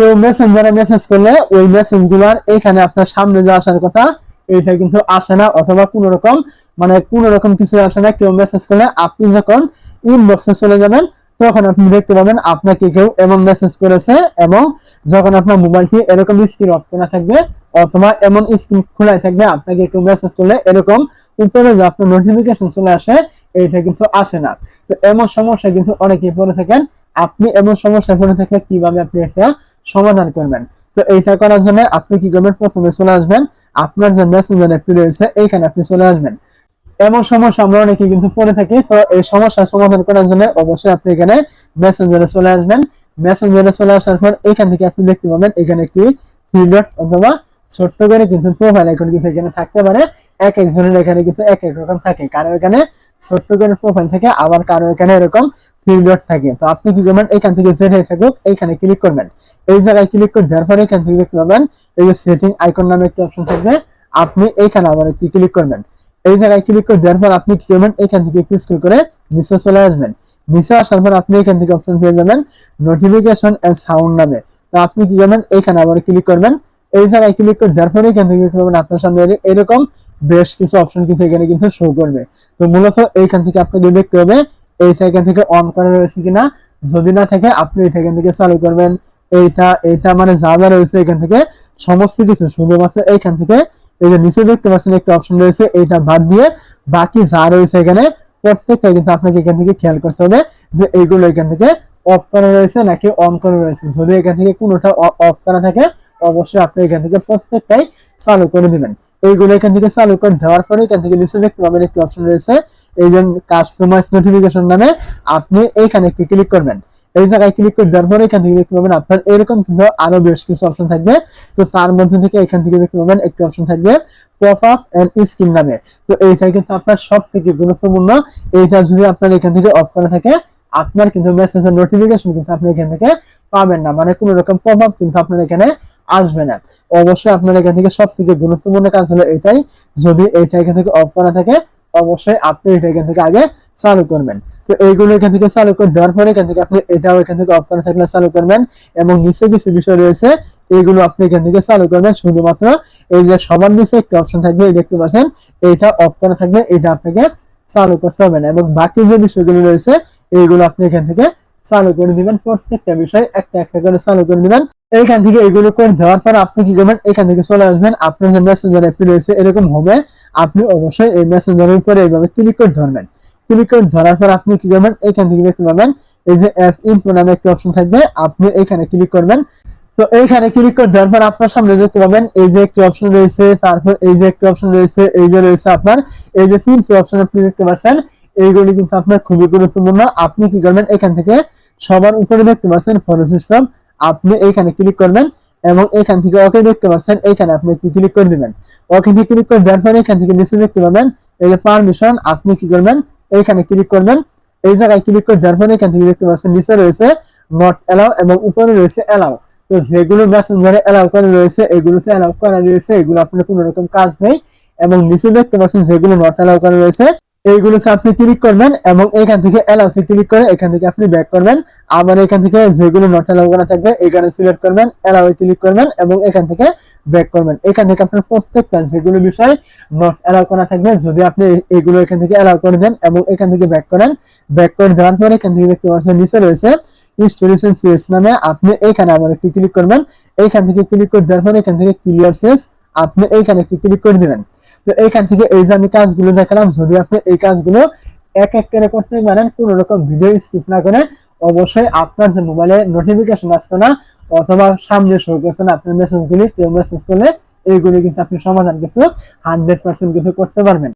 কেউ মেসেঞ্জারে মেসেজ করলে ওই মেসেজগুলার এখানে আপনার সামনে যে আসার কথা, এইটা কিন্তু আসে না অথবা কোন রকম মানে কোন রকম কিছু আসে না। কেউ মেসেজ করলে আপনি যখন ইনবক্সে চলে যাবেন, তখন আপনি দেখতে পাবেন আপনাকে কেউ এমন মেসেজ করেছে এবং যখন আপনার মোবাইলটি এরকম স্ক্রিন অফ করা থাকবে অথবা এমন স্ক্রিন খোলাই থাকবে, আপনাকে কেউ মেসেজ করলে এরকম উপরে যে আপনার নোটিফিকেশন চলে আসে, এইটা কিন্তু আসে না। তো এমন সমস্যা কিন্তু অনেকেই পড়ে থাকেন। আপনি এমন সমস্যায় পড়ে থাকলে কীভাবে আপনি এটা সমাধান করবেন। তো এইটা করার জন্য আপনি কি করবেন? প্রথমে চলে আসবেন। আপনার যে মেসেঞ্জার অ্যাপটি রয়েছে এইখানে আপনি চলে আসবেন। এমন সমস্যা আমরা অনেকে কিন্তু পড়ে থাকি। তো এই সমস্যার সমাধান করার জন্য অবশ্যই আপনি এখানে মেসেঞ্জারে চলে আসবেন। মেসেঞ্জারে চলে আসার পর এখান থেকে আপনি দেখতে পাবেন এখানে একটি থ্রি অথবা ছোট্ট করে কিন্তু প্রোফাইল আইকন কিন্তু এখানে থাকতে পারে। এক একজনের এখানে কিন্তু এক এক রকম থাকে। কারও এখানে ছোট্ট প্রোফাইল থাকে আবার কারও এখানে এরকম থাকে। তো আপনি কি করবেন? এখান থেকে থাকুক এইখানে ক্লিক করবেন। এই জায়গায় ক্লিক করে দেওয়ার পরে এখান থেকে দেখতে পাবেন এই যে সেটিং আইকন নামে একটি অপশন থাকবে। আপনি এইখানে আবার একটি ক্লিক করবেন। এই জায়গায় ক্লিক করে দেওয়ার পর আপনি কি করবেন? এখান থেকে একটু করে নিচে চলে আসবেন। নিচে আসার পর আপনি এখান থেকে অপশন পেয়ে যাবেন নোটিফিকেশন এন্ড সাউন্ড নামে। তো আপনি কি করবেন? এখানে আবার ক্লিক করবেন। এই জায়গায় ক্লিক করে দেওয়ার পরে থেকে দেখতে পাবেন আপনার সামনে এর- এরকম বেশ কিছু অপশন কিন্তু এখানে কিন্তু শো করবে। তো মূলত এইখান থেকে আপনাকে দেখতে হবে, এইটা এখান থেকে অন করা রয়েছে কিনা। যদি না থাকে, আপনি এটা এখান থেকে চালু করবেন। এইটা এইটা মানে যা যা রয়েছে এখান থেকে, সমস্ত কিছু শুধুমাত্র এইখান থেকে। এই যে নিচে দেখতে পাচ্ছেন একটা অপশন রয়েছে, এইটা বাদ দিয়ে বাকি যা রয়েছে এখানে, প্রত্যেকটা কিন্তু আপনাকে এখান থেকে খেয়াল করতে হবে যে এইগুলো এখান থেকে অফ করা রয়েছে নাকি অন করা রয়েছে। যদি এখান থেকে কোনোটা অফ করা থাকে অবশ্যই আপনি এখান থেকে প্রত্যেকটাই চালু করে দিবেন। এইগুলো এখান থেকে চালু করে দেওয়ার পরে এখান থেকে নিচে দেখতে পাবেন একটি অপশন রয়েছে, এই যে কাস্টমাইজ নোটিফিকেশন নামে আপনি এইখানে একটি ক্লিক করবেন। এই জায়গায় ক্লিক করে দেওয়ার পরে এখান থেকে দেখতে পাবেন আপনার এরকম কিন্তু আরও বেশ কিছু অপশন থাকবে। তো তার মধ্যে থেকে এখান থেকে দেখতে পাবেন একটি অপশন থাকবে পপ আপ এন্ড স্ক্রিন নামে। তো এইটা কিন্তু আপনার সব থেকে গুরুত্বপূর্ণ। এইটা যদি আপনার এখান থেকে অফ করা থাকে, আপনার কিন্তু মেসেজের নোটিফিকেশন কিন্তু আপনি এখান থেকে পাবেন না। মানে কোনো রকম আপ কিন্তু আপনার এখানে আসবে না। অবশ্যই আপনার এখান থেকে সব থেকে গুরুত্বপূর্ণ কাজ হলো এটাই, যদি এইটা এখান থেকে অফ করা থাকে, অবশ্যই আপনি এটা এখান থেকে আগে চালু করবেন। তো এইগুলো এখান থেকে চালু করে দেওয়ার পরে এখান থেকে আপনি এটাও এখান থেকে অফ করা থাকলে চালু করবেন এবং নিচে কিছু বিষয় রয়েছে এইগুলো আপনি এখান থেকে চালু করবেন। শুধুমাত্র এই যে সবার নিচে একটি অপশন থাকবে, এই দেখতে পাচ্ছেন এইটা অফ করা থাকবে, এটা আপনাকে চালু করতে হবে না এবং বাকি যে বিষয়গুলো রয়েছে এইগুলো আপনি এখান থেকে চালু করে দিবেন। প্রত্যেকটা বিষয় একটা একটা করে চালু করে দিবেন। এইখান থেকে এগুলো করে দেওয়ার পর আপনি কি করবেন? এখান থেকে চলে আসবেন। আপনার যে মেসেঞ্জার অ্যাপটি রয়েছে, এরকম হবে। আপনি অবশ্যই এই মেসেঞ্জারের উপরে এইভাবে ক্লিক করে ধরবেন। ক্লিক করে ধরার পর আপনি কি করবেন? এখান থেকে দেখতে পাবেন, এই যে অ্যাপ ইনফো নামে একটি অপশন থাকবে। আপনি এখানে ক্লিক করবেন। তো এইখানে ক্লিক করে দেওয়ার পর আপনার সামনে দেখতে পাবেন, এই যে একটি অপশন রয়েছে, তারপর এই যে একটি অপশন রয়েছে, এই যে রয়েছে আপনার, এই যে তিনটি অপশন আপনি দেখতে পাচ্ছেন, এইগুলি কিন্তু আপনার খুবই গুরুত্বপূর্ণ। আপনি কি করবেন? এখান থেকে সবার উপরে দেখতে পাচ্ছেন ফলো সিস্টেম আপনি এইখানে ক্লিক করবেন এবং এখান থেকে ওকে দেখতে পাচ্ছেন, এইখানে আপনি ক্লিক করে দিবেন। ওকে থেকে ক্লিক করে দেওয়ার পরে এখান থেকে নিচে দেখতে পাবেন, এই যে পারমিশন আপনি কি করবেন? এইখানে ক্লিক করবেন। এই জায়গায় ক্লিক করে দেওয়ার পরে এখান থেকে দেখতে পাচ্ছেন, নিচে রয়েছে নট এলাও এবং উপরে রয়েছে এলাও তো যেগুলো মেসেঞ্জারে এলাও করা রয়েছে, এগুলোতে এলাও করা রয়েছে, এগুলো আপনার কোনো রকম কাজ নেই। এবং নিচে দেখতে পাচ্ছেন, যেগুলো নট এলাও করা রয়েছে এইগুলোতে আপনি ক্লিক করবেন এবং এখান থেকে এলাউতে ক্লিক করে এখান থেকে আপনি ব্যাক করবেন আবার এখান থেকে যেগুলো নট এলাও করা থাকবে এখানে সিলেক্ট করবেন এলাউয়ে ক্লিক করবেন এবং এখান থেকে ব্যাক করবেন এখান থেকে আপনার প্রত্যেকটা যেগুলো বিষয় নট এলাও করা থাকবে যদি আপনি এগুলো এখান থেকে এলাও করে দেন এবং এখান থেকে ব্যাক করেন ব্যাক করে দেওয়ার পরে এখান থেকে দেখতে পাচ্ছেন নিচে রয়েছে ইনস্টলেশন সিএস নামে আপনি এইখানে আবার একটু ক্লিক করবেন এইখান থেকে ক্লিক করে দেওয়ার পরে এখান থেকে ক্লিয়ার সিএস আপনি এইখানে একটু ক্লিক করে দিবেন তো এইখান থেকে এই যে আমি কাজগুলো দেখালাম, যদি আপনি এই কাজগুলো এক এক করে করতে পারেন, কোনো রকম ভিডিও স্কিপ না করে, অবশ্যই আপনার যে মোবাইলে নোটিফিকেশন আসতো না, অথবা সামনে শো করতো না, আপনার মেসেজগুলি কেউ মেসেজ করলে এইগুলি কিন্তু আপনি সমাধান কিন্তু হান্ড্রেড পার্সেন্ট কিন্তু করতে পারবেন।